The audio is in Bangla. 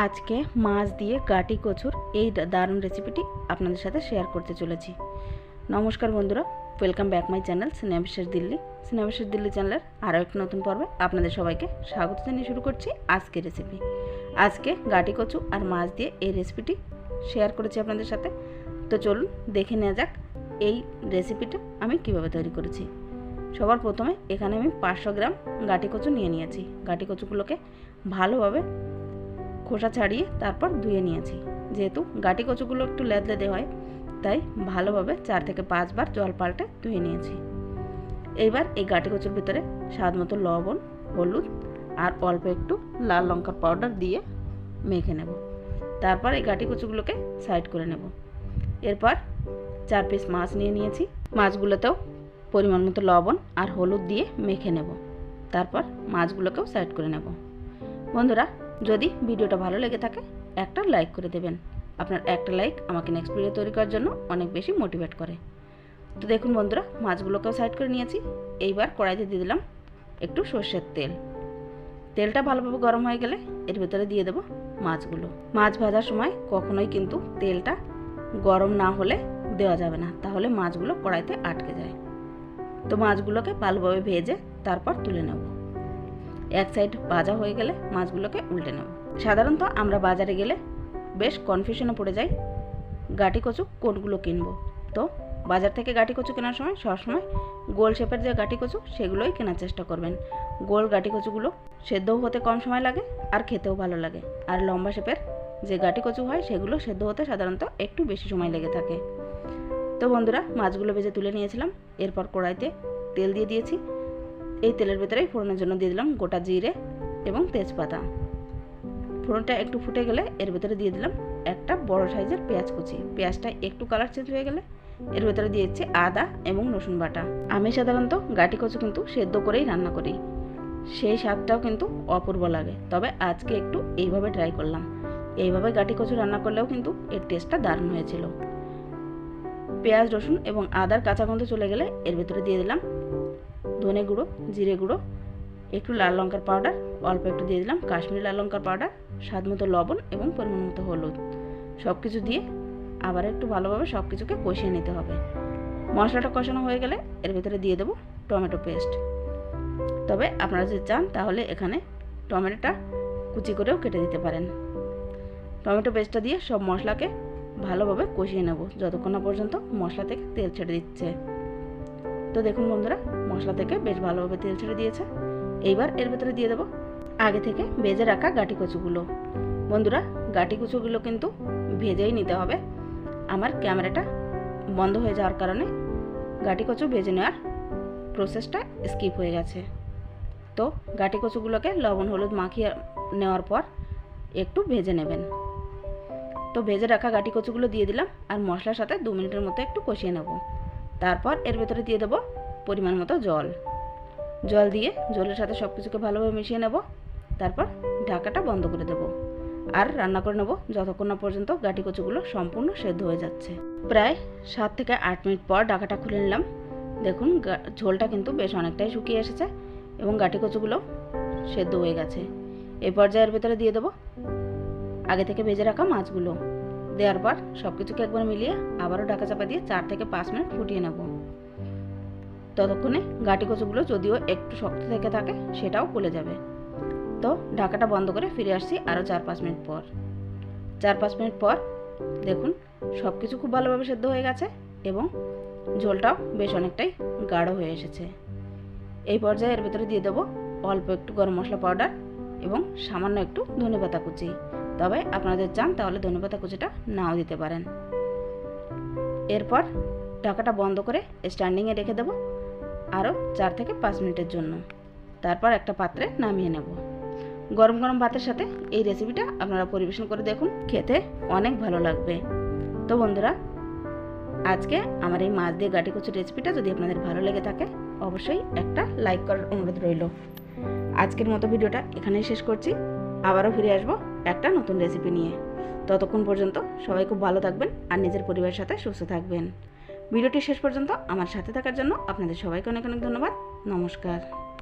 আজকে মাছ দিয়ে গাটি কচুর এই দারুণ রেসিপিটি আপনাদের সাথে শেয়ার করতে চলেছি। নমস্কার বন্ধুরা ওয়েলকাম ব্যাক মাই চ্যানেল সিনেমাবিশ্বাস দিল্লি সিনেমাবিশ্বাস দিল্লি চ্যানেলের আরও একটা নতুন পর্বে আপনাদের সবাইকে স্বাগত জানিয়ে শুরু করছি আজকে রেসিপি আজকে গাটি কচু আর মাছ দিয়ে এই রেসিপিটি শেয়ার করেছি আপনাদের সাথে। তো চলুন দেখে নেওয়া যাক এই রেসিপিটা আমি কীভাবে তৈরি করেছি। সবার প্রথমে এখানে আমি পাঁচশো গ্রাম গাটি কচু নিয়ে নিয়েছি। গাটি কচুগুলোকে ভালোভাবে খোসা ছাড়িয়ে তারপর ধুয়ে নিয়েছি। যেহেতু গাটি কচুগুলো একটু লেদলেদে হয়, তাই ভালোভাবে চার থেকে পাঁচবার জল পাল্টে ধুয়ে নিয়েছি। এইবার এই গাটি কচুর ভিতরে স্বাদ মতো লবণ, হলুদ আর অল্প একটু লাল লঙ্কার পাউডার দিয়ে মেখে নেব। তারপর এই গাটি কচুগুলোকে সাইড করে নেব। এরপর চার পিস মাছ নিয়ে নিয়েছি। মাছগুলোতেও পরিমাণ মতো লবণ আর হলুদ দিয়ে মেখে নেব। তারপর মাছগুলোকেও সাইড করে নেব। বন্ধুরা যদি ভিডিওটা ভালো লেগে থাকে, একটা লাইক করে দেবেন। আপনার একটা লাইক আমাকে নেক্সট ভিডিও তৈরি করার জন্য অনেক বেশি মোটিভেট করে। তো দেখুন বন্ধুরা, মাছগুলোকেও সাইড করে নিয়েছি। এইবার কড়াইতে দিয়ে দিলাম একটু সর্ষের তেল। তেলটা ভালোভাবে গরম হয়ে গেলে এর ভেতরে দিয়ে দেবো মাছগুলো। মাছ ভাজার সময় কখনোই কিন্তু তেলটা গরম না হলে দেওয়া যাবে না, তাহলে মাছগুলো কড়াইতে আটকে যায়। তো মাছগুলোকে ভালোভাবে ভেজে তারপর তুলে নেব। এক সাইড ভাজা হয়ে গেলে মাছগুলোকে উল্টে নেব। সাধারণত আমরা বাজারে গেলে বেশ কনফিউশনে পড়ে যাই, গাটি কচু কোনগুলো কিনবো? তো বাজার থেকে গাটি কচু কেনার সময় সবসময় গোল শেপের যে গাটি কচু সেগুলোই কেনার চেষ্টা করবেন। গোল গাটি কচুগুলো সেদ্ধও হতে কম সময় লাগে আর খেতেও ভালো লাগে। আর লম্বা শেপের যে গাটি কচু হয় সেগুলো সেদ্ধ হতে সাধারণত একটু বেশি সময় লেগে থাকে। তো বন্ধুরা, মাছগুলো ভেজে তুলে নিয়েছিলাম। এরপর কড়াইতে তেল দিয়ে দিয়েছি। এই তেলের ভেতরেই ফোড়নের জন্য দিয়ে দিলাম গোটা জিরে এবং তেজপাতা। ফোড়নটা একটু ফুটে গেলে এর ভেতরে দিয়ে দিলাম একটা বড় সাইজের পেঁয়াজ কুচি। পেঁয়াজটা একটু কালার চেঞ্জ হয়ে গেলে এর ভেতরে দিয়েছি আদা এবং রসুন বাটা। আমি সাধারণত গাটি কচু কিন্তু সেদ্ধ করেই রান্না করি। সেই স্বাদটাও কিন্তু অপূর্ব লাগে। তবে আজকে একটু এইভাবে ট্রাই করলাম। এইভাবে গাটি কচু রান্না করলেও কিন্তু এর টেস্টটা দারুণ হয়েছিল। পেঁয়াজ, রসুন এবং আদার কাঁচা গন্ধ চলে গেলে এর ভেতরে দিয়ে দিলাম ধনে গুঁড়ো, জিরে গুঁড়ো, একটু লাল লঙ্কার পাউডার অল্প একটু দিয়ে দিলাম কাশ্মীরি লাল লঙ্কার পাউডার স্বাদ মতো লবণ এবং পরিমাণ মতো হলুদ। সব কিছু দিয়ে আবার একটু ভালোভাবে সব কিছুকে কষিয়ে নিতে হবে। মশলাটা কষানো হয়ে গেলে এর ভেতরে দিয়ে দেবো টমেটো পেস্ট। তবে আপনারা যদি চান তাহলে এখানে টমেটোটা কুচি করেও কেটে দিতে পারেন। টমেটো পেস্টটা দিয়ে সব মশলাকে ভালোভাবে কষিয়ে নেব, যতক্ষণ না পর্যন্ত মশলা থেকে তেল ছেড়ে দিচ্ছে। তো দেখুন বন্ধুরা মশলা থেকে বেশ ভালোভাবে তেল ছেড়ে দিয়েছে। এইবার এর ভেতরে দিয়ে দেবো আগে থেকে ভেজে রাখা গাটি কচুগুলো। বন্ধুরা, গাটি কচুগুলো কিন্তু ভেজেই নিতে হবে। আমার ক্যামেরাটা বন্ধ হয়ে যাওয়ার কারণে গাটি কচু ভেজে নেওয়ার প্রসেসটা স্কিপ হয়ে গেছে। তো গাটি কচুগুলোকে লবণ, হলুদ মাখিয়ে নেওয়ার পর একটু ভেজে নেবেন। তো ভেজে রাখা গাটি কচুগুলো দিয়ে দিলাম আর মশলার সাথে দু মিনিটের মতো একটু কষিয়ে নেব। তারপর এর ভেতরে দিয়ে দেবো পরিমাণ মতো জল। জল দিয়ে জলের সাথে সব কিছুকে ভালোভাবে মিশিয়ে নেব। তারপর ঢাকাটা বন্ধ করে দেব। আর রান্না করে নেব যতক্ষণ না পর্যন্ত গাটি কচুগুলো সম্পূর্ণ সেদ্ধ হয়ে যাচ্ছে। প্রায় সাত থেকে আট মিনিট পর ঢাকাটা খুলে নিলাম। দেখুন ঝোলটা কিন্তু বেশ অনেকটাই শুকিয়ে এসেছে এবং গাটি কচুগুলো সেদ্ধ হয়ে গেছে। এই পর্যায়ের ভেতরে দিয়ে দেবো আগে থেকে ভেজে রাখা মাছগুলো। দেওয়ার পর সব কিছুকে একবার মিলিয়ে আবারও ঢাকা চাপা দিয়ে চার থেকে পাঁচ মিনিট ফুটিয়ে নেব। ততক্ষণে গাটি কচুগুলো যদিও একটু শক্ত থেকে থাকে, সেটাও গলে যাবে। তো ঢাকাটা বন্ধ করে ফিরে আসছি আরও চার পাঁচ মিনিট পর। চার পাঁচ মিনিট পর দেখুন সব কিছু খুব ভালোভাবে সেদ্ধ হয়ে গেছে এবং ঝোলটাও বেশ অনেকটাই গাঢ় হয়ে এসেছে। এই পর্যায়ে এর ভেতরে দিয়ে দেবো অল্প একটু গরম মশলা পাউডার এবং সামান্য একটু ধনেপাতা কুচি। তবে আপনাদের চান তাহলে ধনেপাতা কুচিটা নাও দিতে পারেন। এরপর ঢাকাটা বন্ধ করে স্ট্যান্ডিংয়ে রেখে দেবো। আরও চার থেকে পাঁচ মিনিটের জন্য। তারপর একটা পাত্রে নামিয়ে নেব। গরম গরম ভাতের সাথে এই রেসিপিটা আপনারা পরিবেশন করে দেখুন, খেতে অনেক ভালো লাগবে। তো বন্ধুরা, আজকে আমার এই মাছ দিয়ে গাটি কচুর রেসিপিটা যদি আপনাদের ভালো লেগে থাকে, অবশ্যই একটা লাইক করার অনুরোধ রইল। আজকের মতো ভিডিওটা এখানেই শেষ করছি। আবারও ফিরে আসব একটা নতুন রেসিপি নিয়ে। ততক্ষণ পর্যন্ত সবাই খুব ভালো থাকবেন আর নিজের পরিবারের সাথে সুস্থ থাকবেন। ভিডিওটি শেষ পর্যন্ত আমার সাথে থাকার জন্য আপনাদের সবাইকে অনেক অনেক ধন্যবাদ। নমস্কার।